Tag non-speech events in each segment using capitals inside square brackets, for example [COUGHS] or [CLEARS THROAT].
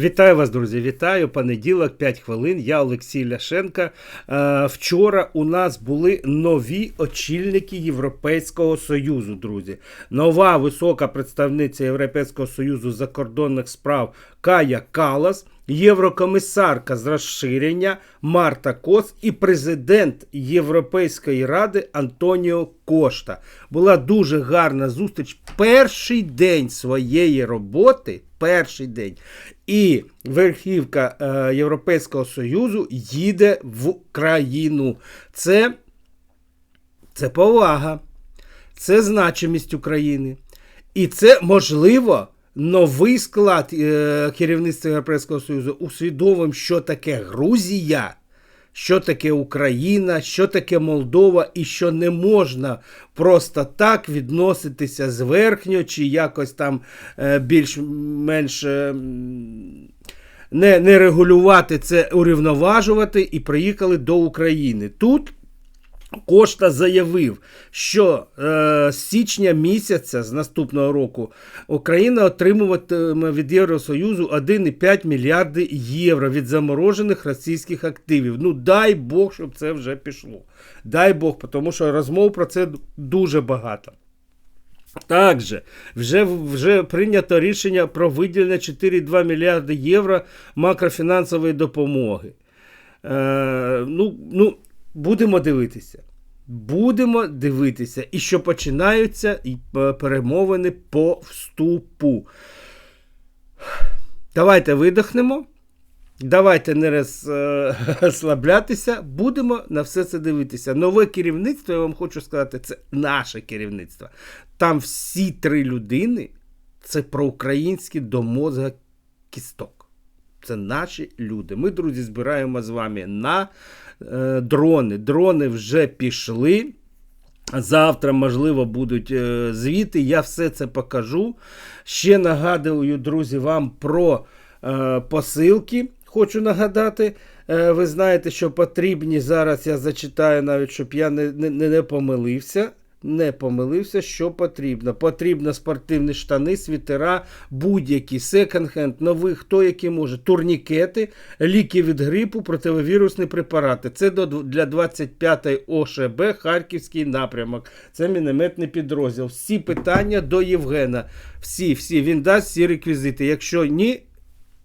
Вітаю вас, друзі! Вітаю! Понеділок, 5 хвилин. Я Олексій Ляшенка. Е, Вчора у нас були нові очільники Європейського Союзу, друзі. Нова висока представниця Європейського Союзу закордонних справ Кая Калас, єврокомісарка з розширення Марта Кос і президент Європейської ради Антоніо Кошта. Була дуже гарна зустріч. Перший день своєї роботи. Перший день. І верхівка е, Європейського Союзу їде в країну. Це, це повага, це значимість України. І це можливо. Новий склад е, керівництва Європейського Союзу усвідомив, що таке Грузія, що таке Україна, що таке Молдова, і що не можна просто так відноситися зверхньо чи якось там е, більш-менш е, не, не регулювати це, урівноважувати, і приїхали до України. Тут Кошта заявив, що е, з січня місяця з наступного року Україна отримуватиме від Євросоюзу 1,5 мільярди євро від заморожених російських активів. Ну дай Бог, щоб це вже пішло. Дай Бог, тому що розмов про це дуже багато. Також вже вже прийнято рішення про виділення 4,2 мільярди євро макрофінансової допомоги. Е, ну, ну, Будемо дивитися. Будемо дивитися. І що починаються перемовини по вступу. Давайте видихнемо. Давайте не [LAUGHS] розслаблятися, будемо на все це дивитися. Нове керівництво, я вам хочу сказати, це наше керівництво. Там всі три людини це проукраїнські до мозга кісток. Це наші люди. Ми, друзі, збираємо з вами на е, дрони. Дрони вже пішли. Завтра, можливо, будуть е, звіти. Я все це покажу. Ще нагадую, друзі, вам про е, посилки. Хочу нагадати. Е, ви знаєте, що потрібні зараз. Я зачитаю навіть, щоб я не, не, не помилився не помилився, що потрібно. Потрібно спортивні штани, світера, будь-які секонд-хенд, новий, хто який може, турнікети, ліки від грипу, противовірусні препарати. Це для 25-ї ОШБ Харківський напрямок. Це мінометний підрозділ. Всі питання до Євгена. Всі, всі, він дасть всі реквізити. Якщо ні,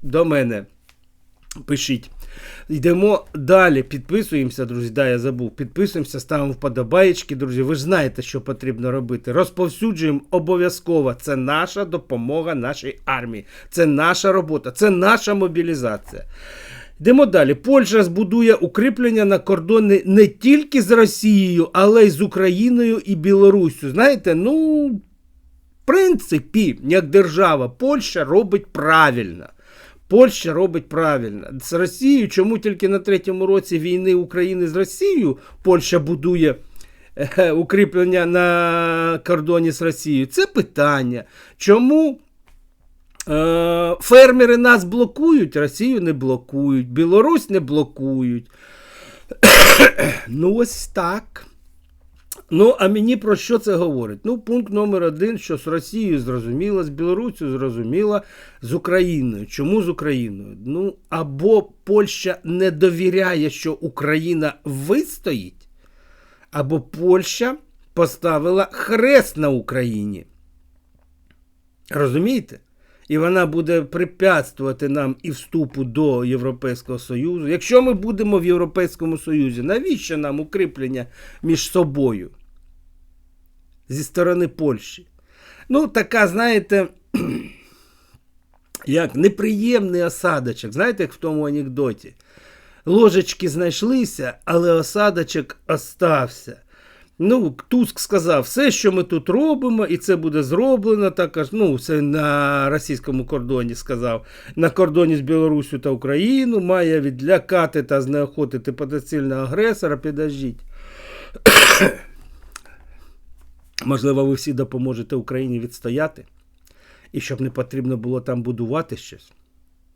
до мене. Пишіть. Йдемо далі. Підписуємося, друзі. Да, я забув. Підписуємося, ставимо вподобаєчки, друзі. Ви ж знаєте, що потрібно робити. Розповсюджуємо обов'язково. Це наша допомога нашій армії. Це наша робота, це наша мобілізація. Йдемо далі. Польща збудує укріплення на кордони не тільки з Росією, але й з Україною і Білоруссю. Знаєте, ну, в принципі, як держава, Польща робить правильно. Польща робить правильно. З Росією, чому тільки на третьому році війни України з Росією Польща будує е, укріплення на кордоні з Росією? Це питання. Чому е, фермери нас блокують, Росію не блокують, Білорусь не блокують? [COUGHS] ну, ось так. Ну, а мені про що це говорить? Ну, пункт номер один, що з Росією зрозуміло, з Білоруссю зрозуміло, з Україною. Чому з Україною? Ну, або Польща не довіряє, що Україна вистоїть, або Польща поставила хрест на Україні. Розумієте? І вона буде препятствувати нам і вступу до Європейського Союзу. Якщо ми будемо в Європейському Союзі, навіщо нам укріплення між собою зі сторони Польщі? Ну, така, знаєте, [CLEARS THROAT] як неприємний осадочок. Знаєте, як в тому анекдоті? Ложечки знайшлися, але осадочок остався. Ну, Туск сказав, все, що ми тут робимо, і це буде зроблено. Також, ну, це на російському кордоні сказав, на кордоні з Білорусю та Україну має відлякати та знеохотити потенційного агресора. Підождіть. [COUGHS] Можливо, ви всі допоможете Україні відстояти, і щоб не потрібно було там будувати щось.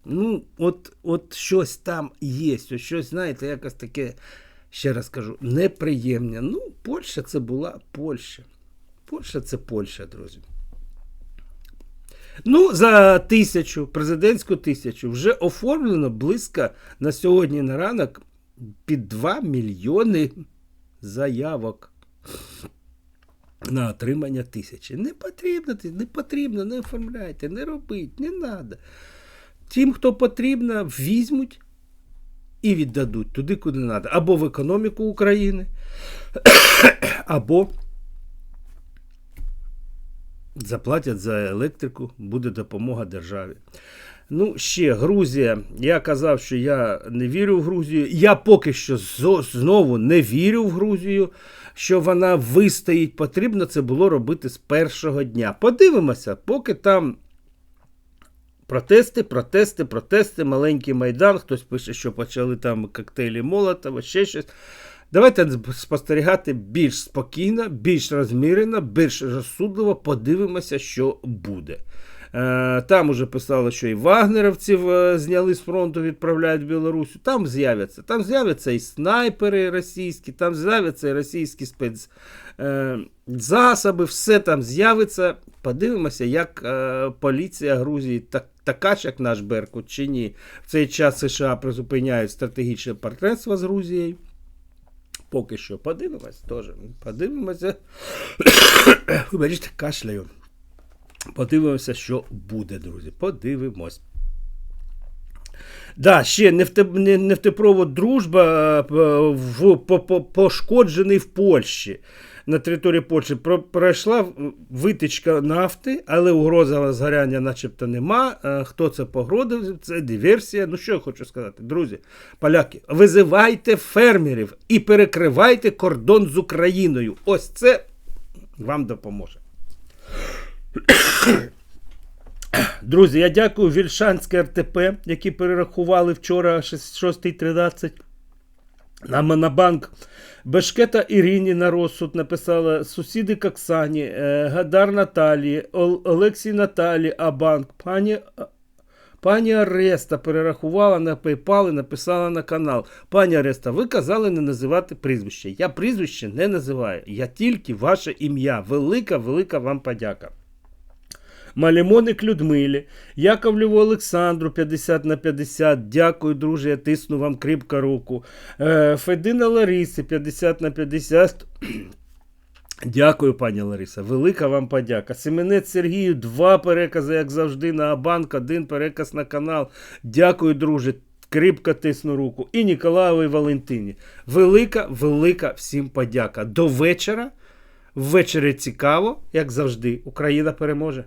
Ну, от от щось там є, щось, знаєте, якось таке ще раз кажу, неприємні. Ну, Польща це була Польща. Польща це Польща, друзі. Ну, за тисячу, президентську тисячу, вже оформлено близько на сьогодні на ранок під 2 мільйони заявок на отримання тисячі. Не потрібно, не потрібно, не оформляйте, не робіть, не треба. Тим, хто потрібно, візьмуть і віддадуть туди, куди треба. Або в економіку України, [COUGHS] або заплатять за електрику, буде допомога державі. Ну, ще Грузія. Я казав, що я не вірю в Грузію. Я поки що знову не вірю в Грузію, що вона вистоїть. Потрібно це було робити з першого дня. Подивимося, поки там протести, протести, протести, маленький майдан. Хтось пише, що почали там коктейлі Молотова, ще щось. Давайте спостерігати більш спокійно, більш розмірено, більш розсудливо. Подивимося, що буде. Е, Там уже писали, що і вагнерівців е, зняли з фронту, відправляють в Білорусі. Там з'являться. Там з'являться і снайпери російські, там з'являться і російські спецзасоби, все там з'явиться. Подивимося, як е, поліція Грузії, так, така ж, як наш Беркут, чи ні. В цей час США призупиняють стратегічне партнерство з Грузією. Поки що подивимось теж. Подивимося. [COUGHS] Ви бачите, кашляю. Подивимося, що буде, друзі. Подивимось. Да, ще нефте, нефтепровод дружба е, пошкоджений в Польщі. На території Польщі пройшла витичка нафти, але угроза згоряння начебто нема. Е, Хто це погрозив? Це диверсія. Ну що я хочу сказати, друзі, поляки, визивайте фермерів і перекривайте кордон з Україною. Ось це вам допоможе. [COUGHS] Друзі, я дякую Вільшанське РТП, які перерахували вчора 6.13 на Монобанк. Бешкета Ірині на розсуд написала сусіди Коксані, е, Гадар Наталії, Олексій Наталі Абанк, пані. Пані Ареста перерахувала на PayPal і написала на канал. Пані Ареста, ви казали не називати прізвище. Я прізвище не називаю. Я тільки ваше ім'я. Велика, велика вам подяка. Малімоник Людмилі, Яковлєву Олександру 50 на 50. Дякую, друже, я тисну вам кріпко руку. Е, Федина Ларисі 50 на 50. [CLEARS THROAT] Дякую, пані Лариса. Велика вам подяка. Семенець Сергію, два перекази, як завжди, на Абанк, один переказ на канал. Дякую, друже. Кріпко тисну руку. І Ніколаєвій Валентині. Велика, велика всім подяка. До вечора. Ввечері цікаво, як завжди. Україна переможе.